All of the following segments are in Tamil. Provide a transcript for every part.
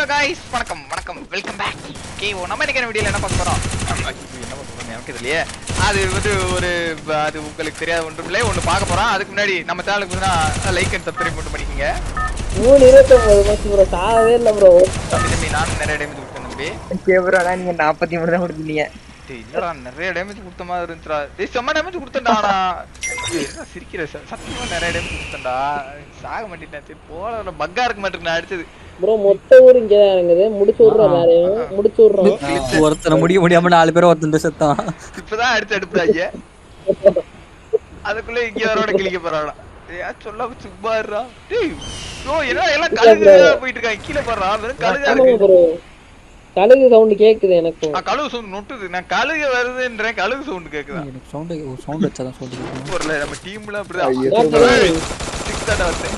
ஹலோ காய்ஸ் வணக்கம் வணக்கம். வெல்கம் பேக் ஓகே நம்ம இன்னைக்கு வீடியோல என்ன பார்க்க இது என்ன பார்க்க போறோம் எனக்கு தெரியலையே. அது வந்து ஒரு அது உங்களுக்கு தெரியாத ஒன்றும் இல்லை. ஒன்று பார்க்க போறோம். அதுக்கு முன்னாடி நம்ம சேனலுக்கு வந்து லைக் அண்ட் சப்ஸ்கிரைப் மட்டும் பண்ணிக்கங்க. மூணு இருபத்தொன்பது மாசம் ப்ரோ சாகவே இல்லை ப்ரோ தம்பி தம்பி நானும் நிறைய டேமேஜ் கொடுத்தேன் தம்பி. கேப்ரோடா நீங்க நாற்பத்தி மூணு தான் டேய் இல்லடா நிறைய டேமேஜ் கொடுத்த மாதிரி இருந்துச்சுடா. டேய் செம்ம டேமேஜ் கொடுத்தேன்டா ஆனா. ஏய், என்ன சிரிக்கிற ச- சத்தியமா நிறைய டேமேஜ் கொடுத்தேன்டா. சாக மாட்டேன் சரி போல பக்கா இருக்க மாட்டேன் நான் அடிச்சது. ப்ரோ மொத்த ஊர் இங்க தான் இறங்குது. முடிச்சு விட்றோம் எல்லாரையும். முடிச்சு விட்றோம். ஒருத்தனை முடிய முடியாம நாலு பேர் ஒருத்தன் செத்தான். இப்பதான் அடிச்சு அடுப்புறாங்க. அதுக்குள்ள இங்க வரோட கிளிக்க போறாடா ஏன் சொல்ல சும்மா இருடா. டேய் யோ என்ன எல்லாம் கழுகு போயிட்டு இருக்காங்க. கீழே போடுறா. வெறும் கழுகா இருக்கு. ப்ரோ கழுகு சவுண்ட் கேக்குது எனக்கும். நான் கழுகு சவுண்ட் நொட்டுது. நான் கழுகு வருதுன்றேன். கழுகு சவுண்ட் கேக்குதா? எனக்கு சவுண்ட் சவுண்ட் வச்சாதான் சவுண்ட் ஒரு நம்ம டீம்ல. சிக்ஸ் வந்து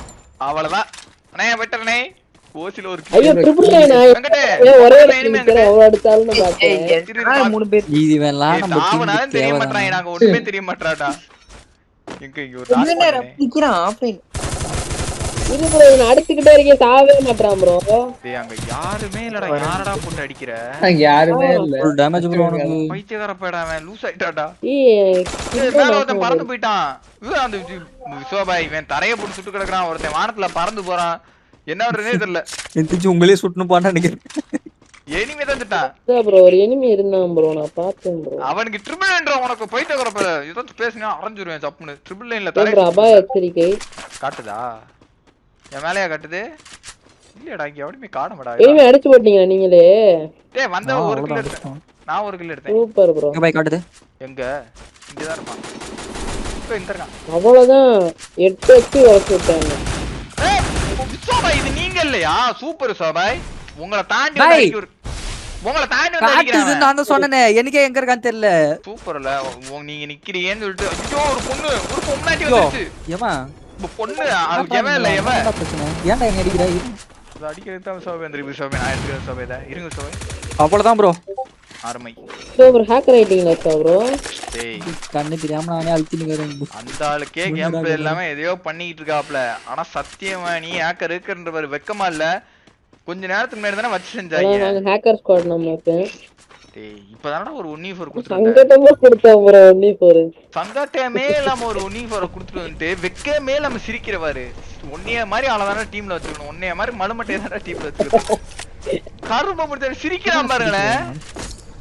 அவ்வளவுதான். அண்ணே வெட்டறனே ஓசில ஒரு ஐயோ ட்ரிபிள் நைன் வெங்கடே, ஏன் ஒரே ஒரு ஒரு enemy கிளிக் அங்கிட்டு. அவ்வளோ அடிச்சாலும் பார்த்தேன் என்னடா மூணு பேர் இது வேணலாம் ஏய், நம்ம தாவனாலும் டீமுக்கு தெரிய நாங்க ஒண்ணுமே தெரிய மாட்டாடா எங்க இங்க ஒரு கொஞ்ச knock நேரம் பண்ணனே. நிக்கிறான் ஆஃப்லைன் இது ப்ரோ இவன் அடிச்சுக்கிட்டே இருக்கேன். சாகவே மாட்டான் ப்ரோ டேய் அங்க யாருமே இல்லடா. யாரடா போட்டு அடிக்கிற? யாருமே இல்ல. ஃபுல் டேமேஜ் ப்ரோ உனக்கு. பைத்தியக்கார போயிடா அவன். லூஸ் ஆயிட்டாடா ஏய் ஏய், மேல ஒருத்தன் பறந்து போயிட்டான். இவன் அந்த இவன் தரைய போட்டு சுட்டு கிடக்குறான். ஒருத்தன் வானத்துல பறந்து போறான். என்ன பண்றதுனே தெரியல. எந்திரிச்சு உங்களே சுட்டுன்னு போனா நினைக்கிறேன். எனிமே தான் திட்டான். ப்ரோ ஒரு எனிமி இருந்தான் ப்ரோ நான் பார்த்தேன் ப்ரோ அவனுக்கு ட்ரிபிள் லைன்ற உனக்கு போயிட்டு வரப்ப ஏதாச்சும் பேசினா அரைஞ்சிருவேன் சப்புன்னு. ட்ரிபிள் லைன்ல ப்ரோ தரை அபாய எச்சரிக்கை. காட்டுதா? என் மேலயா காட்டுது? இல்லையடா இங்க எவனுமே காணமாடா. எனிமி அடிச்சு போட்டீங்க நீங்களே? டேய் வந்த ஒரு கில் எடுத்தேன். நான் ஒரு கில் எடுத்தேன். சூப்பர் ப்ரோ எங்க போய் காட்டுது? எங்க? இங்கதான் இருப்பான். இப்ப இந்த இருக்கான். அவ்வளவுதான். எட்டு வச்சு வளர்த்து விட்டாங்க. ஏய், விஸ்வாபாய் இது நீங்க இல்லையா? சூப்பர் உங்களை தாண்டி பாய். அடிக்க ஒரு- உங்களை தாண்டி வந்து காட்டுது அடிக்கிறான் நான். தான் சொன்னேனே. எனக்கே எங்க இருக்கான்னு தெரியல. சூப்பர்ல நீங்க நிக்கிறீங்கன்னு சொல்லிட்டு ஐயோ ஒரு பொண்ணு ஒரு பொண்ணாட்டி ஏமா பொண்ணு எவன் இல்ல எவன்? ஏன்டா என்ன அடிக்கிறது தான் வந்துருக்கு விஸ்வாபாய் நான் தான் இருங்க விஸ்வாபாய் அவ்வளவுதான் ப்ரோ அருமை ப்ரோ ஒரு ஹேக்கர் ஆயிட்டீங்களா ப்ரோ டேய். கண்ணு தெரியாம நானே அழுத்தி நிக்கிறேன் அந்த ஆளுக்கே கேம் பிளே எல்லாமே எதையோ பண்ணிக்கிட்டு இருக்காப்ல. ஆனா சத்தியமா நீ ஹேக்கர் இருக்குன்ற ஒரு வெக்கமா இல்ல. கொஞ்ச நேரத்துக்கு முன்னாடி தானே வச்சு செஞ்சாங்க. நாங்க ஹேக்கர் ஸ்குவாட் நமக்கு டேய் இப்பதானடா ஒரு ஒன்னி ஃபோர் கொடுத்துருந்தேன் சங்கட்டமா கொடுத்தோம் ப்ரோ ஒன்னி போரு சங்காட்டமே இல்லாம ஒரு ஒன்னி ஃபோர் கொடுத்துட்டு வந்துட்டு வெக்கமே இல்லாம சிரிக்கிறவாரு. ஒன்னைய மாதிரி ஆளதான டீம்ல வச்சுக்கணும். ஒன்னைய மாதிரி மலுமட்டையை தானே டீம்ல வச்சுக்கணும். கரும முடிச்ச சிரிக்கிறான் பாருங்களேன்.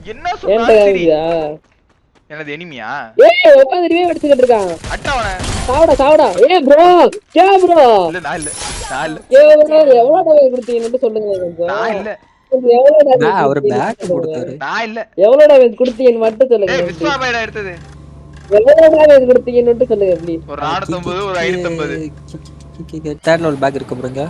என்ன காமிக்குதா எனது எனிமியா ஏய் இருக்கான் அட்டவன சாவடா சாவடா ஏ ப்ரோ இல்ல நான் இல்ல நான் இல்ல ஏ ப்ரோ எவ்வளவு டேமேஜ் கொடுத்தீங்கன்னு சொல்லுங்க கொஞ்சம் நான் இல்ல நான் பேக். கொடுத்தாரு நான் இல்ல எவ்வளவு டேமேஜ் கொடுத்தீங்கன்னு மட்டும் சொல்லுங்க ஏய் please. விஸ்வாபாயிடா எடுத்தது எவ்வளவு டேமேஜ் கொடுத்தீங்கன்னு மட்டும் சொல்லுங்க ப்ளீஸ் ஒரு நானூத்தம்பது ஒரு ஐநூத்தம்பது தேர்ட் லெவல் பேக் இருக்கு ப்ரோங்க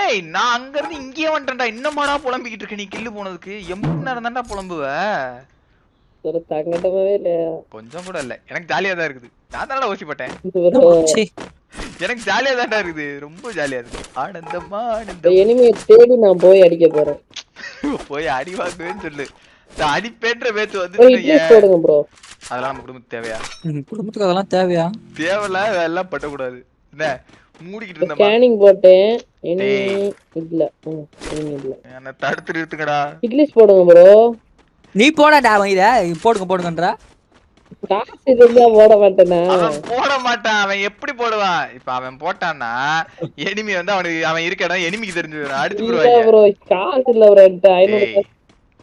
ஏய் நான் அங்க இருந்து இங்கேயே வந்துட்டேன்டா. இன்னமாடா புலம்பிக்கிட்டு இருக்க நீ கில்லு போனதுக்கு? எம்பது நேரம் தான்டா புலம்புவ? ஒரு தங்கட்டமாவே இல்ல கொஞ்சம் கூட இல்ல. எனக்கு ஜாலியா தான் இருக்குது. நான் தானடா ஓசிப்பட்டேன் எனக்கு ஜாலியா தான்டா இருக்குது. ரொம்ப ஜாலியா இருக்கு ஆனந்தமா ஆனந்தம். எனிமே தேடி நான் போய் அடிக்க போறேன். போய் அடி வாங்குவேன்னு சொல்லு. அடிப்பேன்ற பேச்சு வந்து போடுங்க ப்ரோ அதெல்லாம் நம்ம குடும்பத்துக்கு தேவையா? குடும்பத்துக்கு அதெல்லாம் தேவையா? தேவையில்ல எல்லாம் பட்டக்கூடாது என்ன? மூடிக்கிட்டு இருந்தமா ஸ்கேனிங் போட்டேன். இல்ல. இல்ல. என்ன தடுத்து நிறுத்துங்கடா. இட்லிஸ் போடுங்க ப்ரோ நீ போடா அவன் இத. போடுங்க போடுங்கன்றா. காசு இருந்தா போட மாட்டேனா? அவன் போட மாட்டான் அவன் எப்படி போடுவான் இப்ப அவன் போட்டான்னா எனிமி வந்து அவனுக்கு அவன் இருக்க இடம் எனிமிக்கு தெரிஞ்சு போயிடும். அடிச்சு ப்ரோ காசு இல்ல ப்ரோ என்கிட்ட ஐநூறு டேய், காசு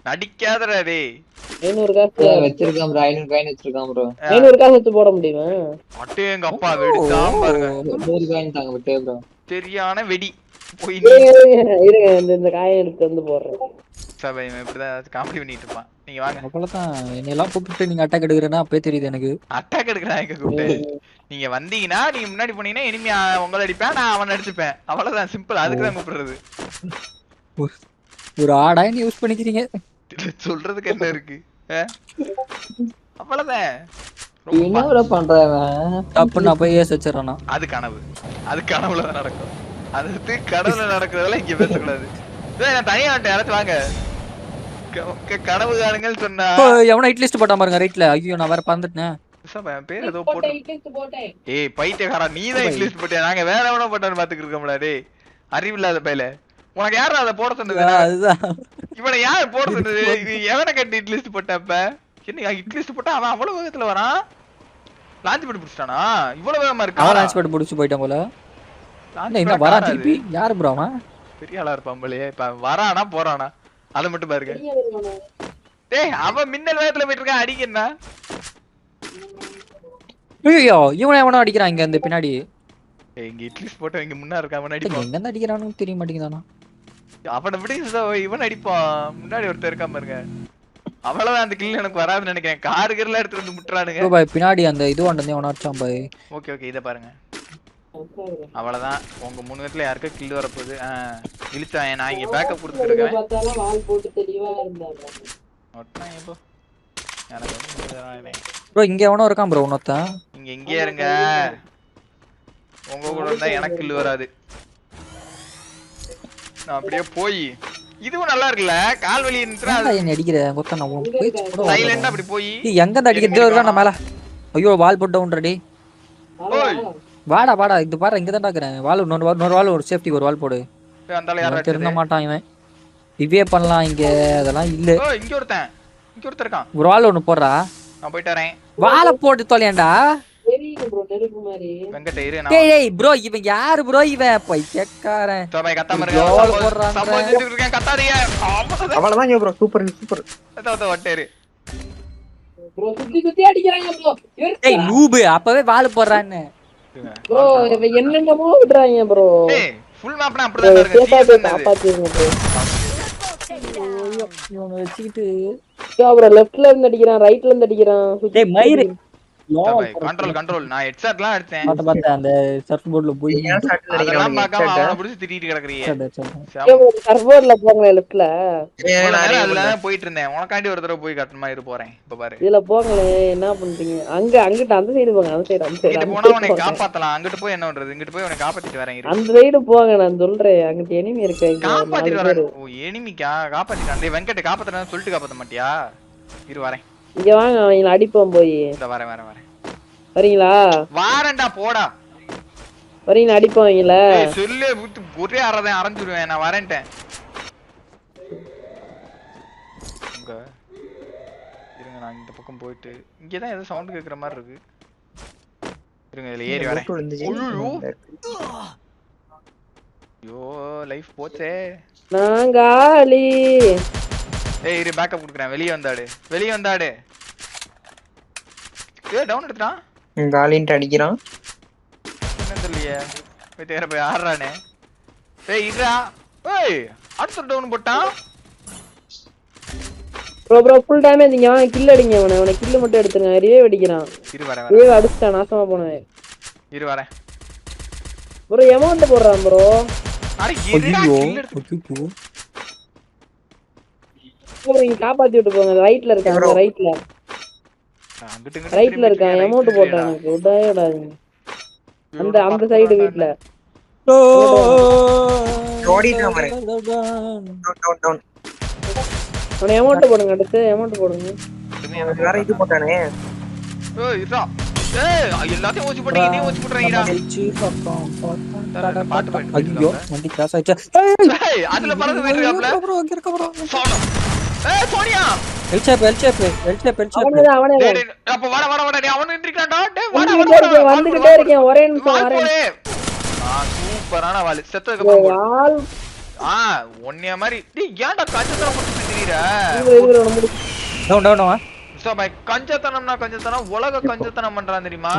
நடிக்காதடா டேய். ஐநூறு காசு வச்சிருக்கான் ப்ரோ ஐநூறு காயின் வச்சிருக்கான் ப்ரோ ஐநூறு காசு வச்சு போட முடியுமா? அட்டே எங்க அப்பா வெடிச்சான் பாருங்க. நூறு காயின் தாங்க விட்டே ப்ரோ சரியான வெடி. போய் இருங்க இந்த இந்த காயை எடுத்து வந்து போடுறேன். சபை இவன் இப்படிதான் காமெடி பண்ணிட்டு இருப்பான். நீங்க வாங்க. அவ்வளவுதான். என்னையெல்லாம் கூப்பிட்டு நீங்க அட்டாக் எடுக்கிறேன்னா அப்பவே தெரியுது எனக்கு. அட்டாக் எடுக்கிறான் எங்க கூப்பிட்டு. நீங்க வந்தீங்கன்னா நீங்க முன்னாடி போனீங்கன்னா இனிமே உங்களை அடிப்பேன் நான் அவன் அடிச்சுப்பேன். அவ்வளவுதான். சிம்பிள் அதுக்கு தான் கூப்பிடுறது. ஒரு- ஒரு ஆடா நீ யூஸ் பண்ணிக்கிறீங்க. சொல்றதுக்கு என்ன இருக்கு? அவ்வளவுதான். என்ன பண்றவன் நான் போய் ஏஸ் வச்சிடறானா? அது கனவு. அது கனவுல தான் நடக்கும். அது கனவுல நடக்கிறதெல்லாம் இங்க பேசக்கூடாது. டேய், நான் தனியா வந்துட்டேன். யாராச்சும் வாங்க. க- க- கனவு காணுங்கள் சொன்னா எவனா ஹிட் லிஸ்ட் போட்டா பாருங்க ரைட்ல ஐயோ நான் வேற பறந்துட்டேன். என் பேர் ஏதோ போட்டு ஏய் பைத்தியக்காரா நீ தான் இங்கிலீஷ் போட்டியா? நாங்க வேற எவனோ போட்டான்னு பாத்துக்கிட்டு இருக்கோம்ல டேய். அறிவில்லாத பையல. உனக்கு யாரா அதை போட சொன்னது? அதுதான். இவனை யார் போட சொன்னது? இது எவனை கட்டி இட் லிஸ்ட் போட்ட அப்ப? என்ன இட் லிஸ்ட் போட்டா அவன் அவ்வளவு வேகத்துல வரான்? லாஞ்ச் பண்ணி பிடிச்சிட்டானா? இவ்வளவு வேகமா அவன் இருக்கா லான்ச் பண்ணி முடிச்சு போயிட்டான் போல. என்ன, காணாது. திருப்பி யாரு ப்ரோ அவன்? பெரிய ஆளா இருப்பான் போலயே. இப்ப வரானா போறானா? அதை மட்டும் பாருங்க. டேய் அவன் மின்னல் வேகத்துல போயிட்டு இருக்கான். அடிக்கண்ணா ஐயோ இவனை எவனோ அடிக்கிறான் இங்க இந்த பின்னாடி. ஏய், இங்க இட்லிஸ் போட்டு இங்க முன்னா இருக்கான். அவன் எங்க அடிப்பான். இருந்து அடிக்கிறானு தெரிய மாட்டேங்குதானா அவனை விட இவன் அடிப்பான் முன்னாடி ஒருத்தர் இருக்கான் பாருங்க. அவ்வளவுதான் அந்த கில் எனக்கு வராதுன்னு நினைக்கிறேன். காரு கீரெல்லாம் எடுத்துட்டு வந்து முட்டுறானுங்க. பாய் பின்னாடி அந்த இது வந்து எவனோ அடிச்சான் பாய். ஓகே ஓகே இதை பாருங்க. அவ்வளவுதான். உங்க மூணு பேர்ல யாருக்கா கில் வரப்போகுது? ஆஹ் இழுச்சான் நான் இங்க பேக்கப் இதுதானே. ப்ரோ இங்க எவனோ இருக்கான் ப்ரோ இன்னொருத்தன். நீங்க இங்கே இருங்க. உங்க கூட இருந்தா எனக்கு கில் வராது. நான் அப்படியே போய். இதுவும் நல்லா இருக்குல்ல? கால் வலி என்னை அடிக்கிற? கொத்த நான் உன் போய் சைலண்டா அப்படி போய். எங்க இருந்து அடிக்கிறது இருக்கா நான் மேல. ஐயோ வால் போட்டு டவுன் ரெடி ஓய். வாடா வாடா. இது பாரு இங்க தான் இருக்கிறேன். வால் இன்னொரு வால் இன்னொரு வால் ஒரு சேஃப்டிக்கு ஒரு வால் போடு. அந்த யாரும் திருந்த மாட்டான் இவன். இவே பண்ணலாம் இங்க. அதெல்லாம் இல்ல. ஓ இங்க ஒருத்தன். இங்க ஒருத்தன் இருக்கான். ஒரு வால் ஒண்ணு போடுறா. நான் போயிட்டு வரேன். வாழை போட்டு தொலையண்டா ப்ரோ நெருப்பு மாதிரி. வெங்கட்ட இரு நான் டேய் டேய் ப்ரோ இவன் யாரு ப்ரோ இவன் பைத்தியக்காரன். சோபாய் கத்தாம Goal இருங்க போடுறான்ற. சம்பவம் இருக்கேன் கத்தாதீங்க. அவ்வளவுதான் அவ்வளவுதான் ப்ரோ சூப்பர் சூப்பர் அதான் வட்டேரு ப்ரோ சுத்தி சுத்தி அடிக்கிறாங்க ப்ரோ டேய் நூபு அப்பவே வால் போடுறான்னு. ப்ரோ இவ என்னென்னமோ விடுறாங்க ப்ரோ ஃபுல் மேப்னா அப்படிதான் இருக்கு. காப்பாத்திருங்க ப்ரோ இவனை வச்சுக்கிட்டு. ப்ரோ லெஃப்ட்ல இருந்து அடிக்கிறான் ரைட்ல இருந்து அடிக்கிறான். டேய் சோபாய் கண்ட்ரோல் கண்ட்ரோல் நான் ஹெட்செட்லாம் எடுத்தேன். அந்த சர்ஃப் போர்ட்ல போய் ஏன் சாட்டு அதெல்லாம் பார்க்காம நினைக்கிறேன் அவனை பிடிச்சி திட்டிட்டு கிடக்குறீங்க சரி, சரி. சர்வர்ல போங்க லெஃப்ட்ல அதுல போயிட்டு இருந்தேன். உனக்காண்டி ஒரு தடவை போய் கட்டணமா இரு போறேன். இப்ப பாரு. இதுல போங்களே என்ன பண்றீங்க? அங்க அங்கிட்ட அந்த சைடு போங்க அந்த சைடு அந்த சைடு இங்கிட்டு அந்த போனா உன்னை. காப்பாத்தலாம். அங்கிட்டு போய் என்ன பண்றது? இங்கிட்டு போய் உன்னை காப்பாத்திட்டு வரேன் இரு. அந்த சைடு போங்க நான் சொல்றேன். அங்கிட்ட எனிமி இருக்கு காப்பாத்திட்டு. வரேன். ஓ எனிமிக்கா காப்பாத்திட்டான் டேய் வெங்கட் காப்பாத்துறேன்னு சொல்லிட்டு காப்பாத்த மாட்டியா? இரு வரேன். இங்க வாங்க அவங்கள அடிப்போம் போய். இந்த வரேன் வரேன் வரேன். வரீங்களா? வாரேன்டா போடா. வரீங்களா அடிப்போம் அவங்கள? சொல்லு ஒரே அறதான் அரைஞ்சிருவேன் நான் வரேன்ட்டேன். இங்க. இருங்க நான் இந்த பக்கம் போயிட்டு இங்க தான் ஏதோ சவுண்ட் கேக்குற மாதிரி இருக்கு. இருங்க இதுல ஏறி வரேன். ஐயோ. ஐயோ லைஃப் போச்சே. நாங்காளி ஏய் இரு பேக்கப் கொடுக்குறேன். வெளியே வந்தாடு. வெளியே வந்தாடு. ஏ டவுன் எடுத்துட்டான் காலின்ட்டு அடிக்கிறான். என்ன தெரியலையே. போய் தேர போய் ஆடுறானே. ஏய் இருடா. ஏய் அடுத்த டவுன் போட்டான். ப்ரோ ப்ரோ ஃபுல் டேமேஜ் இங்க. வாங்க கில் அடிங்க அவனை. அவனை கில் மட்டும் எடுத்துருங்க. ரிவே அடிக்கிறான். இரு வரேன் வரேன் ரிவே அடிச்சிட்டான் நாசமா போனவன். இரு வரேன். ப்ரோ அமௌண்ட் போடுறான் ப்ரோ அட kill எடுத்து நீங்க காப்பாத்தி விட்டு போங்க. ரைட்ல இருக்கான் ரைட்ல. ரைட்ல இருக்கான் அமௌண்ட். போட்டான் எனக்கு விடவே விடாதீங்க. அந்த அந்த சைடு. வீட்ல. ஓடிட்டான் பாரு. டவுன் டவுன் டவுன் அவனை அமௌண்ட் போடுங்க அடுத்து. அமௌண்ட் போடுங்க. திரும்பி எனக்கு வேற இது போட்டானே. ஏய் இருடா ஏய் எல்லாத்தையும் ஓச்சு போட்டீங்க நீ ஓச்சு பாட்டு பாட்டு ஐயோ வண்டி கிராஸ் ஆயிடுச்சு. ஏய்! அதுல பறந்து போயிட்டு இருக்காப்ல. இங்க இருக்க. ஏய் Sonia! L shape, L shape, L அவனே அப்ப நீ அவன் டேய் இருக்கேன் ஒரே நிமிஷம் வரேன் ஆ சூப்பரான செத்ததுக்கு அப்புறம் ஆ ஒன்னிய மாதிரி. டேய் ஏன்டா கஞ்சத்தனம் முடிச்சு ஆ. மிஸ்டர் பை கஞ்சத்தனம்னா கஞ்சத்தனம் உலக கஞ்சத்தனம் பண்றான் தெரியுமா.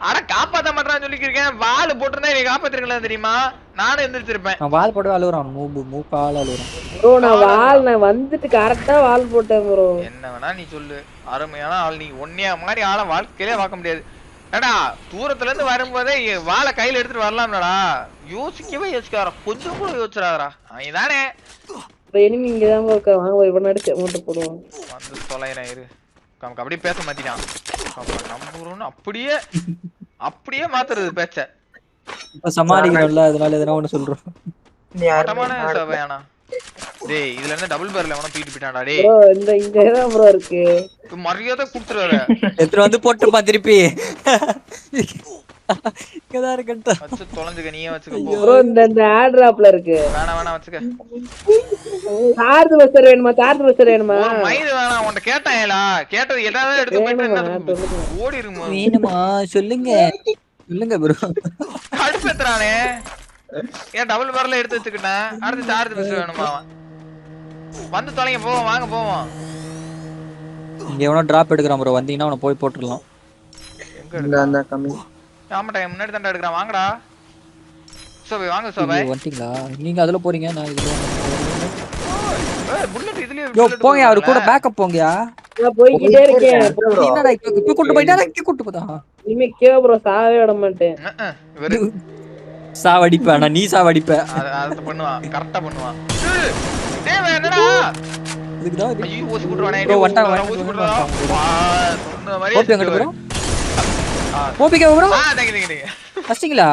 அட காப்பாத்த மாட்டான்னு சொல்லிக்கிறேன் வாள் போட்டிருந்தா நீ காப்பாத்திருக்கலாம் தெரியுமா? நானும் எந்திரிச்சிருப்பேன். நான் வால் போடவே அழுகுறான் மூப்பு மூக்கால அழுகுறான் ப்ரோ நான் வால் நான் வந்துட்டு கரெக்டா வால் போட்டேன் ப்ரோ. என்ன வேணா நீ சொல்லு. அருமையான ஆள். நீ ஒன்னியா மாதிரி ஆளை வாழ்க்கையிலே பார்க்க முடியாது. ஏடா தூரத்துல இருந்து வரும்போதே வாளை கையில எடுத்துட்டு வரலாம்லடா. யோசிக்கவே யோசிக்காரா கொஞ்சம் கூட யோசிச்சிடாதடா. அவன் தானே இப்போ எனிமி இங்க தான் வாங்க இவனை அடிச்சு அமௌண்ட் போடுவோம். வந்து தொலைறேன் இரு. நமக்கு அப்படியே பேச மாத்திட்டான் நம்புறோம்னு அப்படியே அப்படியே மாத்துறது பேச்ச. இப்ப சமாளிக்கணும்ல அதனால எதனா ஒண்ணு சொல்றோம். மட்டமான சபையானா? டேய் இதுல இருந்து டபுள் பேர்ல எவனோ தூக்கிட்டு போயிட்டான்டா டேய். ப்ரோ இந்த இங்க தான் ப்ரோ இருக்கு. மரியாதை கொடுத்துருவாரு எடுத்துட்டு வந்து போட்டுப்பான் திருப்பி. இங்கதான் இருக்கேன்டா. வச்சு தொலைஞ்சுக்க நீயே வச்சுக்க ப்ரோ இந்த இந்த ஆட்ராப்ல இருக்கு. வேணாம் வேணாம் வச்சுக்க. சார்ஜ் பஸ்டர் வேணுமா? சார்ஜ் பஸ்டர் வேணுமா? ஒரு மயிறு வேணாம் உன்கிட்ட கேட்டேன்லா கேட்டது எல்லாரும் எடுத்து போயிட்டு என்ன சொல்லுங்க ஓடி இருக்குமா வேணுமா? சொல்லுங்க. சொல்லுங்க ப்ரோ கடுப்பேத்துறானே ஏன் டபுள் பேர்ல எடுத்து வச்சுக்கிட்டேன்? அடுத்து சார்ஜ் பஸ் வேணுமா? வந்து தொலைங்க போவோம் வாங்க போவோம் இங்க எவனோ டிராப் எடுக்கிறான் ப்ரோ வந்தீங்கன்னா அவனை போய் எங்க அந்த கம்மி. ஆமாட்டா என் முன்னாடி தாண்டா எடுக்கிறான் வாங்கடா. சோபை வாங்க சோபை. வந்துட்டீங்களா? நீங்க அதுல போறீங்க நான் இதுல புல்லட் இதுலயே யோ bullet போங்க அவரு கூட. பேக்கப் போங்கயா? நான் இருக்கேன் நீ என்னடா இப்ப இப்ப கூட்டு போயிட்டா இங்க கூட்டு போதா? இனிமே ப்ரோ சாவே விட மாட்டேன். சாவடிப்ப ஆனா நீ சாவடிப்ப. அத பண்ணுவான் பண்ணுவான். டேய் என்னடா? இதுக்குதான் இது. ஐயோ ஊசி போட்டுறானே Bro, ஊசி வந்துட்டான், போட்டுறான், ஊசி வந்துட்டான், போட்டுறான். வந்துட்டான். வா, சொன்ன மாதிரியே ஓபி எங்கிட்ட ப்ரோ ஆ. ஓபிக்கா ப்ரோ ஆ தேங்க தேங்க தேங்க கஷ்டிங்களா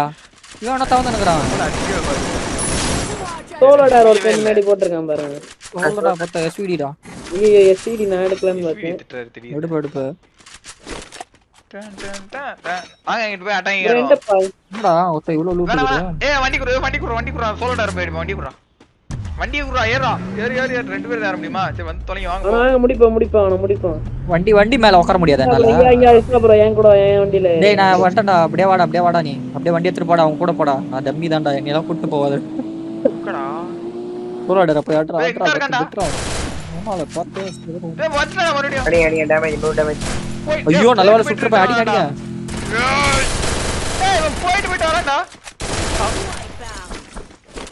இவன் என்ன தவந்து நிக்கிறான் அடிக்கவே பாரு. சோலோ டேர் ஒரு பெண் முன்னாடி போட்டிருக்கான் பாருங்க. சொல்றா பத்த எஸ்விடிடா ஐயோ எஸ்டிடி நான் எடுக்கலாம்னு பார்த்தேன். எடுப்பு எடுப்பு. Done, done, done. வாங்க இங்கிட்டு போய் அட்டாங்க என்னடா ஒருத்த இவ்வளவு லூட். ஏய் வண்டி குடு வண்டி குடு வண்டி குடுறா சோலோ டயர் போயிடுமா வண்டி குடுறா வண்டியை குடுறா ஏறா ஏறு ஏறு ஏறு ரெண்டு பேரும் ஏற முடியுமா? சரி வந்து தொலைங்க வாங்க அவன் வாங்க முடிப்போம் முடிப்போம் அவனை முடிப்போம். வண்டி வண்டி மேல உட்கார முடியாது அப்புறம் என்னால. இங்க இங்க அடிச்சுனா ப்ரோ என் கூட என் வண்டியில. டேய் நான் அப்படியே வாடா அப்படியே வாடா நீ. அப்படியே வண்டி எடுத்துட்டு போடா அவன் கூட போடா. நான் டம்மி தான்டா. எல்லாம் கூட்டு போவாது. உட்காடா. ஆட்ரா ஆட்ரா ஆமால டேய் வந்துடா மறுபடியும். அடி அடி டேமேஜ் ப்ரோ டேமேஜ் ஐயோ நல்ல வேலை போயிட்டு போயிட்டு அடிங்க. ஏய், ஏய், இவன் போயிட்டு போயிட்டு வரான்டா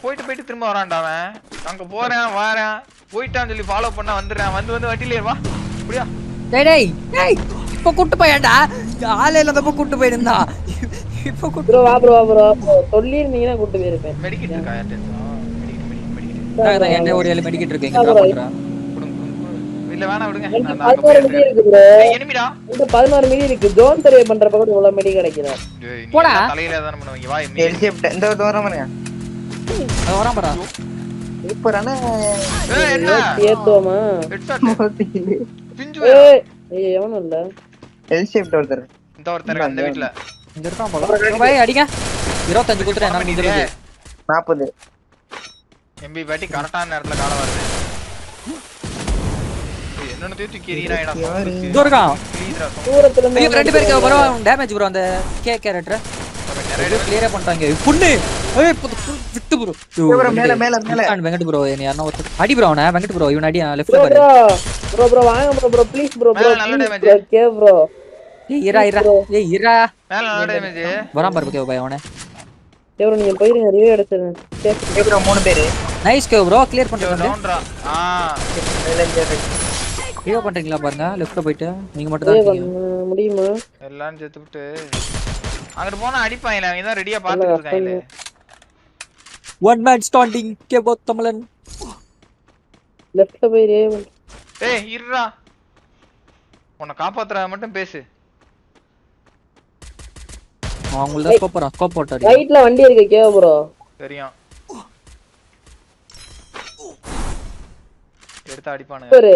போயிட்டு போயிட்டு திரும்ப வரான்டா அவன். அங்க போறேன் வாரேன். போயிட்டான்னு சொல்லி ஃபாலோ பண்ண வந்துடுறேன். வந்து வந்து வண்டியில ஏறு, வா. அப்படியா டேய் டேய் டேய் இப்ப கூட்டு போயேன்டா ஆளே இல்லாதப்ப கூட்டு போயிருந்தா. இப்ப கூட்டு ப்ரோ வா ப்ரோ வா ப்ரோ. சொல்லி இருந்தீங்கன்னா கூட்டு போயிருப்பேன். மெடிக்கிட்டு இருக்கா நான் என்ன ஒரு ஏழு டிராப் இல்ல வேணாம் விடுங்க. பதினோரு போயிட்டு இருக்கு ப்ரோ. எனிமிடா இந்த பதினோரு மில்லி இருக்கு. ஜோன் சர்வே பண்றப்ப கூட இவ்வளவு மெடி கிடைக்குதா? போடா. தலையில தானே பண்ணுவீங்க. வா இந்த வரான் பாரா சூப்பரான ஏய் என்ன? ஹெட்ஷாட் பிஞ்சு ஏய் எவனும் இல்ல? எல் ஷேப் ஒருத்தர். இந்த ஒருத்தர் அந்த வீட்ல. இங்க இருக்கான் போல. பாய் அடிங்க. இருபத்தஞ்சு கொடுத்துறேன் என்ன இருபது நாற்பது எம்பி பாட்டி கரெக்டான நேரத்துல காலம் வருது. என்னன்னு தூக்கி எறியறாடா இதோ இருக்கான். தூரத்துல இருந்து ரெண்டு பேருக்கு ப்ரோ டேமேஜ் ப்ரோ அந்த கே கேரக்டர் கிளியரா பண்ணிட்டாங்க. புண்ணு! ஏய் விட்டு ப்ரோ bro, மேல, மேல, மேல. வெங்கட் ப்ரோ என்ன ஒருத்தர். அடி ப்ரோ அவன வெங்கட் ப்ரோ இவன் அடி லெஃப்ட்ல ப்ரோ பாரு ப்ரோ ப்ரோ ப்ரோ வாங்க bro bro please bro bro நல்ல. கே ப்ரோ ஏய் இரா இரா ஏய் இரா மேல நல்ல டேமேஜ் வரான் பாரு கே பாய் அவனே. கே ப்ரோ நீங்க போயிருங்க ரிவ்யூ எடுத்துருங்க. சரி ப்ரோ மூணு பேரு. நைஸ் கே ப்ரோ கிளியர் பண்ணிட்டேன் டவுன்ரா ஆ. பண்றீங்களா பாருங்க லெஃப்ட்ல போயிட்டு. நீங்க மட்டும் தான் இருக்கீங்க. முடியுமா? எல்லாம் செத்து விட்டு அங்கிட்டு போனா அடிப்பாங்க அவங்க தான் ரெடியா பாத்துட்டு இருக்காங்களே. ஒன் மேன் ஸ்டாண்டிங் கே போ தமிழன் லெஃப்ட்ல போய் ரேவ் ஏய் இருடா. உன்னை காப்பாத்துற மட்டும் பேசு. அவங்கள தான் ஸ்கோப் போறான் ஸ்கோப் போட்டாரு ரைட்ல வண்டி இருக்கு கே ப்ரோ தெரியும். எடுத்து அடிப்பானுங்க. பாரு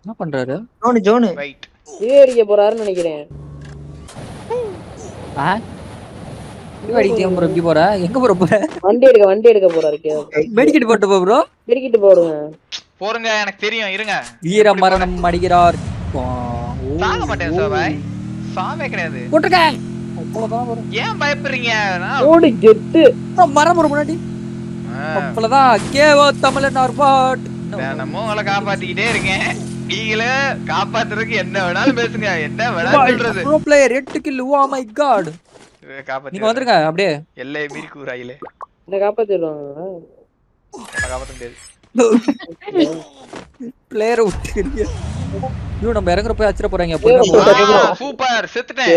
என்ன பண்றாரு? Zone zone. ரைட் ரிவ்யூ அடிக்க போறாருன்னு நினைக்கிறேன். ஆ? இது அடிக்க ப்ரோ இப்படி போற. எங்க போற போற? வண்டி எடுக்க வண்டி எடுக்க போறாரு கே. மெடிக்கெட் போட்டு போ ப்ரோ திருக்கிட்டு போடுங்க. போருங்க எனக்கு தெரியும். இருங்க. வீர மரணம் அடிக்கிறார். சாக மாட்டேன் சோபாய் சாவே கிடையாது. ஏன் பயப்படுறீங்க? ஓடி அப்புறம் மரம் ஒரு முன்னாடி. ஆ, அவ்வளவுதான் கேவோ தமிழன் ஆர்பாட் தினமும் உங்களை காப்பாத்திக்கிட்டே இருக்கேன். நீங்களே காப்பாத்துறதுக்கு என்ன வேணாலும் பேசுங்க. என்ன வேணாலும் சொல்றது. ப்ரோ பிளேயர் எட்டு கில் ஓ மை காட் காப்பாத்தி நீங்க வந்துருங்க அப்படியே. எல்லை மீறி கூறாயிலே என்ன காப்பாத்திடுவாங்க காப்பாத்த முடியாது. பிளேயரை விட்டுக்கிறீங்க ஐயோ நம்ம இறங்குற போய் அச்சிட போறாங்க சூப்பர் செத்துட்டேன்.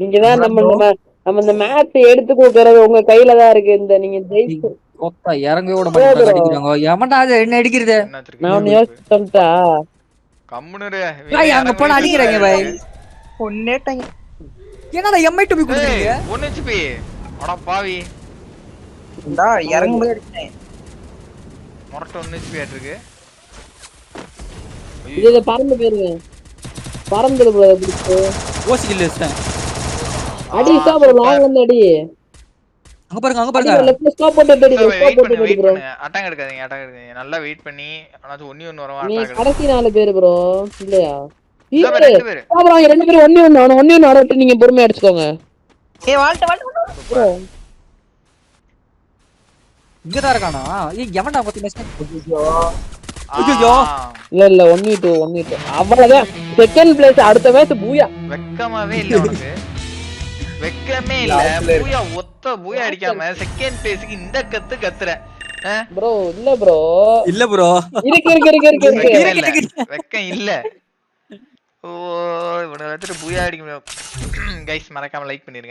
நீங்க தான் நம்ம நம்ம நம்ம இந்த மேட்ச் எடுத்து கொடுக்கறது உங்க கையில தான் இருக்கு இந்த நீங்க ஜெயிச்சு ஒத்தா இறங்கவே விட மாட்டேங்கிறாங்க அடிக்கிறாங்க எவன்டா அது என்ன அடிக்கிறது? நான்? யோசிச்சுட்டா கம்முனு அங்க போனா அடிக்கிறாங்க பாய். ஒன்னேட்டாங்க என்னடா எம்ஐ டு பி ஏய், கொடுக்குறீங்க? ஒண்ணு HP. அட பாவி. இந்தா இறங்கும் போது அடிச்சேன் முரட்டு ஒண்ணு HP ஆட்டு இருக்கு இது இதை பறந்து போயிருங்க. பறந்துடு bro, பிடிச்சு ஓசி கில் வச்சிட்டேன் அடி ஸ்டாப் ப்ரோ. லாங் வந்து அடி. அங்க பாருங்க அங்க பாருங்க. லெஃப்ட் ஸ்டாப் போட்டு அடி ஸ்டாப் wait போட்டு அடி வெயிட் ப்ரோ அட்டாக் எடுக்காதீங்க அட்டாக் எடுக்காதீங்க. நல்லா வெயிட் பண்ணி ஆனாச்சும் ஒண்ணி ஒண்ணு வரும் நீ அட்டாக் கடைசி நாலு பேரு ப்ரோ இல்லையா? அவங்க ரெண்டு பேரும் ஒண்ணே ஒண்ணு ஒண்ணே ஒண்ணு நீங்க பொறுமையா அடிச்சுக்கோங்க இங்கதான் இருக்கானா? எவன்டா பத்தி. இல்ல இல்ல ஒன் டூ அவ்வளவுதான். செகண்ட் பிளேஸ் அடுத்த மேட்ச் பூயா. வெக்கமாவே இல்ல உனக்கு. வெக்கமே இல்ல. பூயா ஒத்த பூயா அடிக்காம செகண்ட் பிளேஸ்க்கு இந்த கத்து கத்துற? ப்ரோ இல்ல ப்ரோ. இல்ல ப்ரோ. இருக்கு இருக்கு இருக்கு இருக்கு, வெக்கம் இல்ல. ஓ இவனை வச்சுட்டு பூயா அடிக்கணும் கைஸ் மறக்காமல் லைக் பண்ணிடுங்க